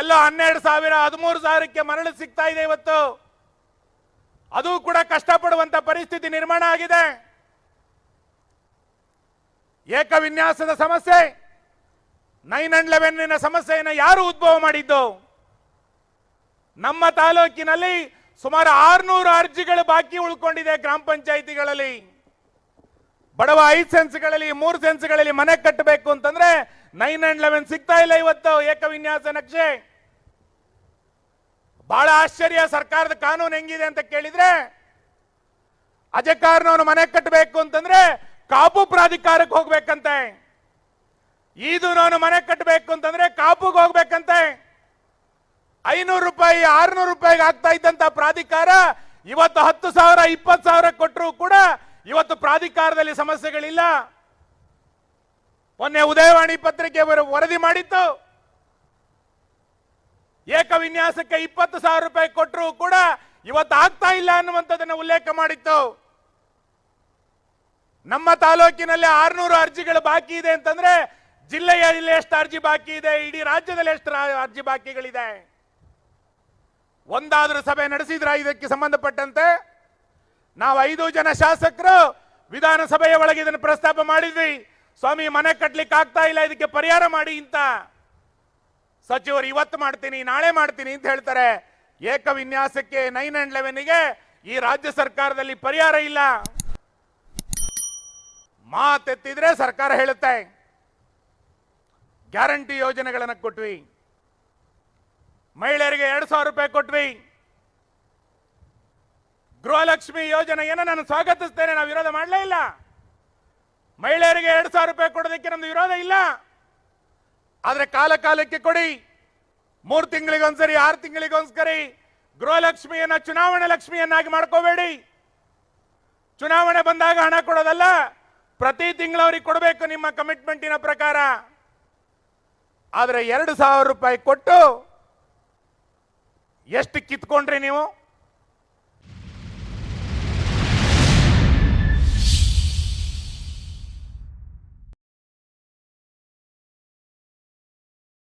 ಎಲ್ಲ ಹನ್ನೆರಡು ಸಾವಿರ, ಹದಿಮೂರು ಸಾವಿರಕ್ಕೆ ಮರಳು ಸಿಗ್ತಾ ಇದೆ ಇವತ್ತು. ಅದು ಕೂಡ ಕಷ್ಟಪಡುವಂತ ಪರಿಸ್ಥಿತಿ ನಿರ್ಮಾಣ ಆಗಿದೆ. ಏಕವಿನ್ಯಾಸದ ಸಮಸ್ಯೆ ನೈನ್ ಅಂಡ್ ಲೆವೆನ್ನಿನ ಸಮಸ್ಯೆಯನ್ನು ಯಾರು ಉದ್ಭವ ಮಾಡಿದ್ದು? ನಮ್ಮ ತಾಲೂಕಿನಲ್ಲಿ ಸುಮಾರು ಆರ್ನೂರು ಅರ್ಜಿಗಳು ಬಾಕಿ ಉಳ್ಕೊಂಡಿದೆ ಗ್ರಾಮ ಪಂಚಾಯಿತಿಗಳಲ್ಲಿ. ಬಡವ ಐದು ಸೆನ್ಸ್ಗಳಲ್ಲಿ ಮೂರು ಸೆನ್ಸ್ಗಳಲ್ಲಿ ಮನೆ ಕಟ್ಟಬೇಕು ಅಂತಂದ್ರೆ ನೈನ್ ಅಂಡ್ ಲೆವೆನ್ ಸಿಗ್ತಾ ಇಲ್ಲ ಇವತ್ತು ಏಕವಿನ್ಯಾಸ ನಕ್ಷೆ. ಬಹಳ ಆಶ್ಚರ್ಯ, ಸರ್ಕಾರದ ಕಾನೂನು ಹೆಂಗಿದೆ ಅಂತ ಕೇಳಿದ್ರೆ, ಅಜಕಾರನವನು ಮನೆ ಕಟ್ಟಬೇಕು ಅಂತಂದ್ರೆ ಕಾಪು ಪ್ರಾಧಿಕಾರಕ್ಕೆ ಹೋಗ್ಬೇಕಂತೆ. ಈದುನವನು ಮನೆ ಕಟ್ಟಬೇಕು ಅಂತಂದ್ರೆ ಕಾಪುಗೆ ಹೋಗ್ಬೇಕಂತೆ. ಐನೂರು ರೂಪಾಯಿ, ಆರ್ನೂರು ರೂಪಾಯಿಗೆ ಆಗ್ತಾ ಇದ್ದಂತ ಪ್ರಾಧಿಕಾರ ಇವತ್ತು ಹತ್ತು ಸಾವಿರ, ಇಪ್ಪತ್ತು ಸಾವಿರ ಕೊಟ್ಟರು ಕೂಡ ಇವತ್ತು ಪ್ರಾಧಿಕಾರದಲ್ಲಿ ಸಮಸ್ಯೆಗಳಿಲ್ಲ. ಮೊನ್ನೆ ಉದಯವಾಣಿ ಪತ್ರಿಕೆ ವರದಿ ಮಾಡಿತ್ತು. ಏಕವಿನ್ಯಾಸಕ್ಕೆ ಇಪ್ಪತ್ತು ಸಾವಿರ ರೂಪಾಯಿ ಕೊಟ್ಟರು ಕೂಡ ಇವತ್ತು ಆಗ್ತಾ ಇಲ್ಲ ಅನ್ನುವಂಥದ್ದನ್ನು ಉಲ್ಲೇಖ ಮಾಡಿತ್ತು. ನಮ್ಮ ತಾಲೂಕಿನಲ್ಲಿ ಆರ್ನೂರು ಅರ್ಜಿಗಳು ಬಾಕಿ ಇದೆ ಅಂತಂದ್ರೆ ಜಿಲ್ಲೆಯಲ್ಲಿ ಎಷ್ಟು ಅರ್ಜಿ ಬಾಕಿ ಇದೆ, ಇಡೀ ರಾಜ್ಯದಲ್ಲಿ ಎಷ್ಟು ಅರ್ಜಿ ಬಾಕಿಗಳಿದೆ. ಒಂದಾದ್ರೂ ಸಭೆ ನಡೆಸಿದ್ರ ಇದಕ್ಕೆ ಸಂಬಂಧಪಟ್ಟಂತೆ? ನಾವು ಐದು ಜನ ಶಾಸಕರು ವಿಧಾನಸಭೆಯ ಒಳಗೆ ಇದನ್ನು ಪ್ರಸ್ತಾಪ ಮಾಡಿದ್ವಿ. ಸ್ವಾಮಿ, ಮನೆ ಕಟ್ಲಿಕ್ಕೆ ಆಗ್ತಾ ಇಲ್ಲ, ಇದಕ್ಕೆ ಪರಿಹಾರ ಮಾಡಿ ಇಂತ. ಸಚಿವರು, ಇವತ್ತು ಮಾಡ್ತೀನಿ, ನಾಳೆ ಮಾಡ್ತೀನಿ ಅಂತ ಹೇಳ್ತಾರೆ. ಏಕ ವಿನ್ಯಾಸಕ್ಕೆ ನೈನ್ ಅಂಡ್ ಲೆವೆನ್ಗೆ ಈ ರಾಜ್ಯ ಸರ್ಕಾರದಲ್ಲಿ ಪರಿಹಾರ ಇಲ್ಲ. ಮಾತೆತ್ತಿದ್ರೆ ಸರ್ಕಾರ ಹೇಳುತ್ತೆ, ಗ್ಯಾರಂಟಿ ಯೋಜನೆಗಳನ್ನು ಕೊಟ್ವಿ. ಮಹಿಳೆಯರಿಗೆ ಎರಡು ಸಾವಿರ ರೂಪಾಯಿ ಕೊಟ್ವಿ. ಗೃಹಲಕ್ಷ್ಮಿ ಯೋಜನೆಯನ್ನು ನಾನು ಸ್ವಾಗತಿಸ್ತೇನೆ, ನಾವು ವಿರೋಧ ಮಾಡಲೇ ಇಲ್ಲ. ಮಹಿಳೆಯರಿಗೆ ಎರಡು ಸಾವಿರ ರೂಪಾಯಿ ಕೊಡೋದಕ್ಕೆ ನಮ್ದು ವಿರೋಧ ಇಲ್ಲ. ಆದ್ರೆ ಕಾಲ ಕಾಲಕ್ಕೆ ಕೊಡಿ. ಮೂರು ತಿಂಗಳಿಗೊಂದ್ಸರಿ, ಆರು ತಿಂಗಳಿಗೊಂದ್ಸರಿ ಗೃಹಲಕ್ಷ್ಮಿಯನ್ನ ಚುನಾವಣೆ ಲಕ್ಷ್ಮಿಯನ್ನಾಗಿ ಮಾಡ್ಕೋಬೇಡಿ. ಚುನಾವಣೆ ಬಂದಾಗ ಹಣ ಕೊಡೋದಲ್ಲ, ಪ್ರತಿ ತಿಂಗಳು ಅವ್ರಿಗೆ ಕೊಡಬೇಕು ನಿಮ್ಮ ಕಮಿಟ್ಮೆಂಟಿನ ಪ್ರಕಾರ. ಆದ್ರೆ ಎರಡು ಸಾವಿರ ರೂಪಾಯಿ ಕೊಟ್ಟು ಎಷ್ಟು ಕಿತ್ಕೊಂಡ್ರಿ ನೀವು?